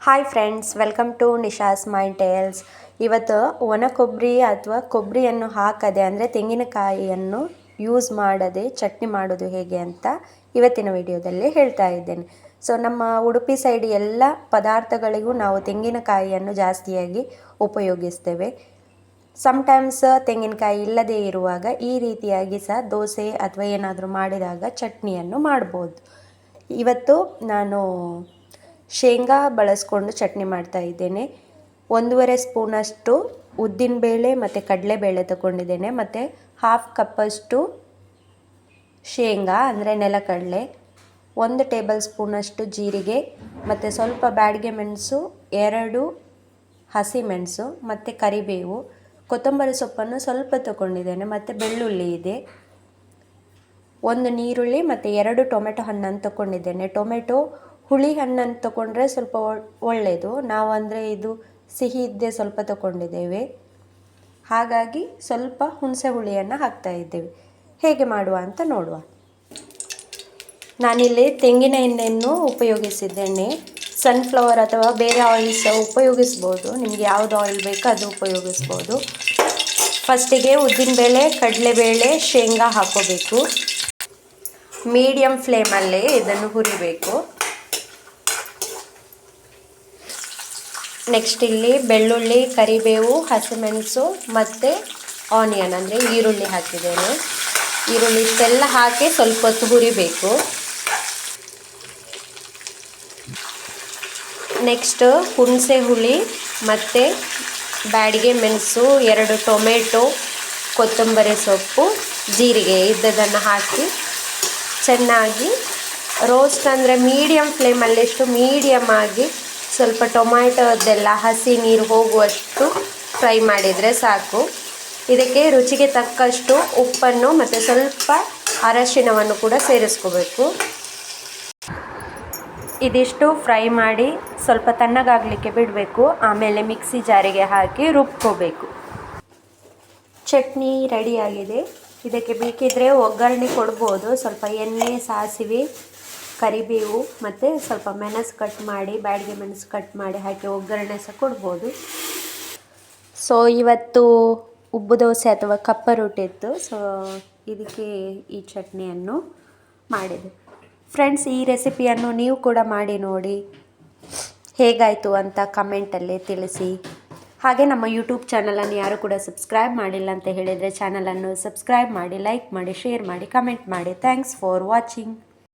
Hi friends welcome to Nisha's mind tales ಇವತ್ತು ಒಣ ಕೊಬ್ಬರಿ ಅಥವಾ ಕೊಬ್ಬರಿಯನ್ನು ಹಾಕದೆ ಅಂದರೆ ತೆಂಗಿನಕಾಯಿಯನ್ನು ಯೂಸ್ ಮಾಡದೆ ಚಟ್ನಿ ಮಾಡೋದು ಹೇಗೆ ಅಂತ ಇವತ್ತಿನ ವಿಡಿಯೋದಲ್ಲಿ ಹೇಳ್ತಾ ಇದ್ದೇನೆ. ಸೊ ನಮ್ಮ ಉಡುಪಿ ಸೈಡ್ ಎಲ್ಲ ಪದಾರ್ಥಗಳಿಗೂ ನಾವು ತೆಂಗಿನಕಾಯಿಯನ್ನು ಜಾಸ್ತಿಯಾಗಿ ಉಪಯೋಗಿಸ್ತೇವೆ. ಸಮ್ಟೈಮ್ಸ್ ತೆಂಗಿನಕಾಯಿ ಇಲ್ಲದೇ ಇರುವಾಗ ಈ ರೀತಿಯಾಗಿ ಸಹ ದೋಸೆ ಅಥವಾ ಏನಾದರೂ ಮಾಡಿದಾಗ ಚಟ್ನಿಯನ್ನು ಮಾಡ್ಬೋದು. ಇವತ್ತು ನಾನು ಶೇಂಗಾ ಬಳಸ್ಕೊಂಡು ಚಟ್ನಿ ಮಾಡ್ತಾ ಇದ್ದೇನೆ. ಒಂದೂವರೆ ಸ್ಪೂನಷ್ಟು ಉದ್ದಿನಬೇಳೆ ಮತ್ತು ಕಡಲೆಬೇಳೆ ತಗೊಂಡಿದ್ದೇನೆ. ಮತ್ತು ಹಾಫ್ ಕಪ್ಪಷ್ಟು ಶೇಂಗಾ, ಅಂದರೆ ನೆಲಕಡಲೆ, ಒಂದು ಟೇಬಲ್ ಸ್ಪೂನಷ್ಟು ಜೀರಿಗೆ, ಮತ್ತು ಸ್ವಲ್ಪ ಬ್ಯಾಡಿಗೆ ಮೆಣಸು, ಎರಡು ಹಸಿಮೆಣಸು ಮತ್ತು ಕರಿಬೇವು, ಕೊತ್ತಂಬರಿ ಸೊಪ್ಪನ್ನು ಸ್ವಲ್ಪ ತಗೊಂಡಿದ್ದೇನೆ. ಮತ್ತು ಬೆಳ್ಳುಳ್ಳಿ ಇದೆ. ಒಂದು ನೀರುಳ್ಳಿ, ಮತ್ತು ಎರಡು ಟೊಮೆಟೊ ಹಣ್ಣನ್ನು ತಗೊಂಡಿದ್ದೇನೆ. ಟೊಮೆಟೊ ಹುಳಿ ಹಣ್ಣನ್ನು ತಗೊಂಡ್ರೆ ಸ್ವಲ್ಪ ಒಳ್ಳೆಯದು. ನಾವು ಅಂದರೆ ಇದು ಸಿಹಿ ಇದ್ದೇ ಸ್ವಲ್ಪ ತಗೊಂಡಿದ್ದೇವೆ ಹಾಗಾಗಿ ಸ್ವಲ್ಪ ಹುಣಸೆ ಹುಳಿಯನ್ನು ಹಾಕ್ತಾ ಇದ್ದೇವೆ. ಹೇಗೆ ಮಾಡುವ ಅಂತ ನೋಡುವ. ನಾನಿಲ್ಲಿ ತೆಂಗಿನ ಎಣ್ಣೆಯನ್ನು ಉಪಯೋಗಿಸಿದ್ದೇನೆ ಸನ್ಫ್ಲವರ್ ಅಥವಾ ಬೇರೆ ಆಯಿಲ್ ಸಹ ಉಪಯೋಗಿಸ್ಬೋದು. ನಿಮಗೆ ಯಾವುದು ಆಯಿಲ್ ಬೇಕೋ ಅದು ಉಪಯೋಗಿಸ್ಬೋದು. ಫಸ್ಟಿಗೆ ಉದ್ದಿನಬೇಳೆ ಕಡಲೆಬೇಳೆ ಶೇಂಗಾ ಹಾಕೋಬೇಕು ಮೀಡಿಯಮ್ ಫ್ಲೇಮಲ್ಲೇ ಇದನ್ನು ಹುರಿಬೇಕು. ನೆಕ್ಸ್ಟ್ ಇಲ್ಲಿ ಬೆಳ್ಳುಳ್ಳಿ, ಕರಿಬೇವು, ಹಸಿಮೆಣಸು ಮತ್ತು ಆನಿಯನ್ ಅಂದರೆ ಈರುಳ್ಳಿ ಹಾಕಿದ್ದೇನೆ. ಈರುಳ್ಳಿ ಇಷ್ಟೆಲ್ಲ ಹಾಕಿ ಸ್ವಲ್ಪ ಹೊತ್ತು ಹುರಿಬೇಕು. ನೆಕ್ಸ್ಟ್ ಹುಣಸೆ ಹುಳಿ ಮತ್ತು ಬ್ಯಾಡಿಗೆ ಮೆಣಸು, ಎರಡು ಟೊಮೆಟೊ, ಕೊತ್ತಂಬರಿ ಸೊಪ್ಪು, ಜೀರಿಗೆ ಇದ್ದದನ್ನು ಹಾಕಿ ಚೆನ್ನಾಗಿ ರೋಸ್ಟ್ ಅಂದರೆ ಮೀಡಿಯಮ್ ಫ್ಲೇಮಲ್ಲಿಷ್ಟು ಮೀಡಿಯಮ್ ಆಗಿ ಸ್ವಲ್ಪ ಟೊಮ್ಯಾಟೋದೆಲ್ಲ ಹಸಿ ನೀರು ಹೋಗುವಷ್ಟು ಫ್ರೈ ಮಾಡಿದರೆ ಸಾಕು. ಇದಕ್ಕೆ ರುಚಿಗೆ ತಕ್ಕಷ್ಟು ಉಪ್ಪನ್ನು ಮತ್ತು ಸ್ವಲ್ಪ ಅರಶಿನವನ್ನು ಕೂಡ ಸೇರಿಸ್ಕೋಬೇಕು. ಇದಿಷ್ಟು ಫ್ರೈ ಮಾಡಿ ಸ್ವಲ್ಪ ತಣ್ಣಗಾಗಲಿಕ್ಕೆ ಬಿಡಬೇಕು. ಆಮೇಲೆ ಮಿಕ್ಸಿ ಜಾರಿಗೆ ಹಾಕಿ ರುಬ್ಕೋಬೇಕು. ಚಟ್ನಿ ರೆಡಿಯಾಗಿದೆ ಇದಕ್ಕೆ ಬೇಕಿದ್ರೆ ಒಗ್ಗರಣೆ ಕೊಡ್ಬೋದು. ಸ್ವಲ್ಪ ಎಣ್ಣೆ, ಸಾಸಿವೆ ಕರಿಬೇವು ಮತ್ತು ಸ್ವಲ್ಪ ಮೆಣಸು ಕಟ್ ಮಾಡಿ, ಬ್ಯಾಡಿಗೆ ಮೆಣಸು ಕಟ್ ಮಾಡಿ ಹಾಕಿ ಒಗ್ಗರಣೆ ಸಹ ಕೊಡ್ಬೋದು. ಸೊ ಇವತ್ತು ಉಬ್ಬು ದೋಸೆ ಅಥವಾ ಕಪ್ಪ ರೊಟ್ಟಿ ಇತ್ತು. ಸೊ ಇದಕ್ಕೆ ಈ ಚಟ್ನಿಯನ್ನು ಮಾಡಿದೆ. ಫ್ರೆಂಡ್ಸ್ ಈ ರೆಸಿಪಿಯನ್ನು ನೀವು ಕೂಡ ಮಾಡಿ ನೋಡಿ. ಹೇಗಾಯಿತು ಅಂತ ಕಮೆಂಟಲ್ಲಿ ತಿಳಿಸಿ. ಹಾಗೆ ನಮ್ಮ ಯೂಟ್ಯೂಬ್ ಚಾನಲನ್ನು ಯಾರು ಕೂಡ ಸಬ್ಸ್ಕ್ರೈಬ್ ಮಾಡಿಲ್ಲ ಅಂತ ಹೇಳಿದರೆ ಚಾನಲನ್ನು ಸಬ್ಸ್ಕ್ರೈಬ್ ಮಾಡಿ ಲೈಕ್ ಮಾಡಿ ಶೇರ್ ಮಾಡಿ ಕಮೆಂಟ್ ಮಾಡಿ. Thanks for watching